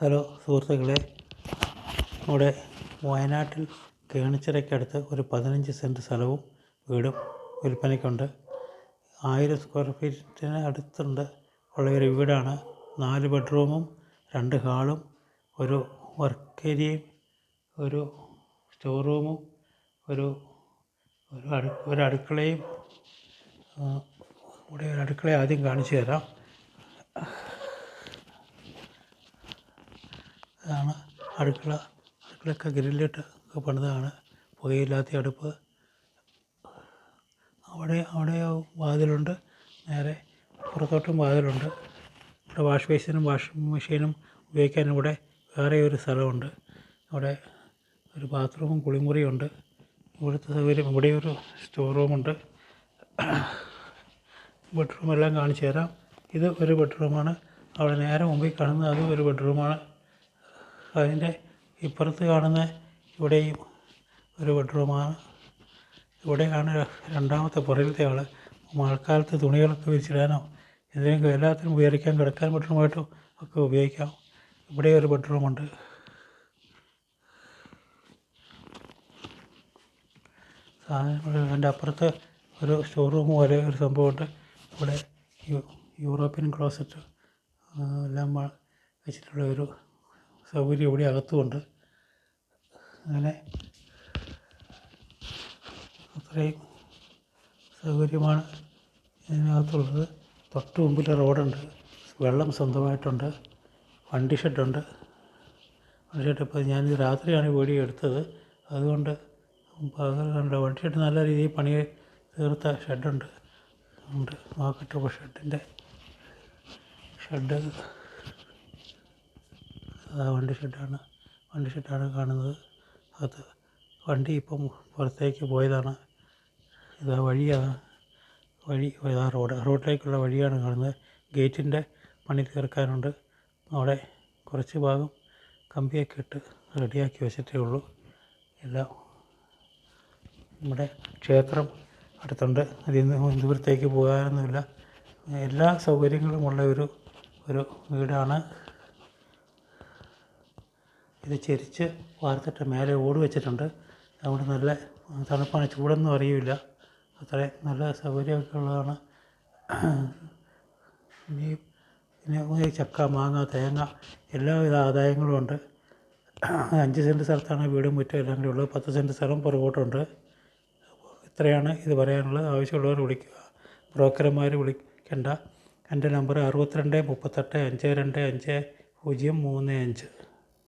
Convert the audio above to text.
Hello സുഹൃത്തുക്കളെ നമ്മുടെ വയനാട്ടിൽ കേണിച്ചിറയ്ക്കടുത്ത് ഒരു പതിനഞ്ച് സെന്റ് സ്ഥലവും വീടും വിൽപ്പനയ്ക്കുണ്ട്. ആയിരം സ്ക്വയർ ഫീറ്റിന് അടുത്തുണ്ട് ഉള്ള ഒരു വീടാണ്. നാല് ബെഡ്റൂമും രണ്ട് ഹാളും ഒരു വർക്ക് ഏരിയയും ഒരു സ്റ്റോർ റൂമും ഒരു ഒരു അടു ഒരു അടുക്കളയും ഇവിടെ ഒരു അടുക്കള ആദ്യം കാണിച്ചു തരാം. ഇതാണ് അടുക്കള. അടുക്കളയൊക്കെ ഗ്രില്ലിട്ട് ഒക്കെ പണിതാണ്. പുകയില്ലാത്ത അടുപ്പ്. അവിടെ അവിടെ വാതിലുണ്ട്. നേരെ പുറത്തോട്ടും വാതിലുണ്ട്. ഇവിടെ വാഷ് ബേസിനും വാഷിംഗ് മെഷീനും ഉപയോഗിക്കാനും ഇവിടെ വേറെ ഒരു സ്ഥലമുണ്ട്. അവിടെ ഒരു ബാത്റൂമും കുളിമുറിയും ഉണ്ട്. ഇവിടുത്തെ സൗകര്യം ഇവിടെ ഒരു സ്റ്റോർ റൂമുണ്ട് ബെഡ്റൂമെല്ലാം കാണിച്ചു തരാം. ഇത് ഒരു ബെഡ്റൂമാണ്. അവിടെ നേരെ മുമ്പിൽ കാണുന്നത് അതും ഒരു ബെഡ്റൂമാണ്. അതിന്റെ ഇപ്പുറത്ത് കാണുന്ന ഇവിടെയും ഒരു ബെഡ്റൂമാണ്. ഇവിടെയാണ് രണ്ടാമത്തെ പുറകിലത്തെ ആൾ മഴക്കാലത്ത് തുണികളൊക്കെ വിരിച്ചിടാനോ എന്തെങ്കിലും എല്ലാത്തിനും ഉപയോഗിക്കാൻ കിടക്കാൻ ബെഡ്റൂമായിട്ടും ഒക്കെ ഉപയോഗിക്കാം. ഇവിടെ ഒരു ബെഡ്റൂമുണ്ട്. അതിന്റെ അപ്പുറത്ത് ഒരു ഷോറൂം പോലെ ഒരു സംഭവമുണ്ട്. ഇവിടെ യൂറോപ്യൻ ക്ലോസറ്റ് എല്ലാം വെച്ചിട്ടുള്ള ഒരു സൗകര്യം ഇവിടെ അകത്തുമുണ്ട്. അങ്ങനെ അത്രയും സൗകര്യമാണ് ഇതിനകത്തുള്ളത്. തൊട്ട് മുമ്പിൽ റോഡുണ്ട്. വെള്ളം സ്വന്തമായിട്ടുണ്ട്. വണ്ടി ഷെഡുണ്ട്. വണ്ടി ഷെഡ് ഇപ്പോൾ ഞാനിത് രാത്രിയാണ് വീഡിയോ എടുത്തത്. അതുകൊണ്ട് പകൽ വണ്ടി ഷെഡ് നല്ല രീതിയിൽ പണി തീർത്ത ഷെഡുണ്ട്. ഉണ്ട്. നോക്കട്ടെ ഷെഡിന്റെ ഷെഡ് വണ്ടി ഷെഡാണ്. വണ്ടി ഷെഡാണ് കാണുന്നത്. അത് വണ്ടി ഇപ്പം പുറത്തേക്ക് പോയതാണ്. ഇതാ വഴിയാണ് വഴി ഇതാ റോഡ് റോഡിലേക്കുള്ള വഴിയാണ് കാണുന്നത്. ഗേറ്റിന്റെ പണി തീർക്കാനുണ്ട് അവിടെ കുറച്ച് ഭാഗം കമ്പിയൊക്കെ ഇട്ട് റെഡിയാക്കി വെച്ചിട്ടേ ഉള്ളൂ. എല്ലാം നമ്മുടെ ക്ഷേത്രം അടുത്തുണ്ട്. അതിൽ നിന്ന് ദൂരത്തേക്ക് പോകാനൊന്നുമില്ല. എല്ലാ സൗകര്യങ്ങളുമുള്ള ഒരു ഒരു വീടാണ്. ഇത് ചെരിച്ച് വാർത്തിട്ട് മേലെ ഓട് വെച്ചിട്ടുണ്ട്. അതുകൊണ്ട് നല്ല തണുപ്പാണ്. ചൂടൊന്നും അറിയില്ല. അത്രയും നല്ല സൗകര്യമൊക്കെ ഉള്ളതാണ്. ഇനി പിന്നെ ചക്ക മാങ്ങ തേങ്ങ എല്ലാവിധ ആദായങ്ങളും ഉണ്ട്. അഞ്ച് സെന്റ് സ്ഥലത്താണ് വീടും മുറ്റം എല്ലാം കൂടി ഉള്ളത്. പത്ത് സെന്റ് സ്ഥലം പുറകോട്ടുണ്ട് ഇത്രയാണ് ഇത് പറയാനുള്ളത്. ആവശ്യമുള്ളവർ വിളിക്കുക. ബ്രോക്കർമാർ വിളിക്കേണ്ട. എന്റെ നമ്പർ അറുപത്തിരണ്ട് മുപ്പത്തെട്ട് അഞ്ച് രണ്ട് അഞ്ച് പൂജ്യം മൂന്ന് അഞ്ച്.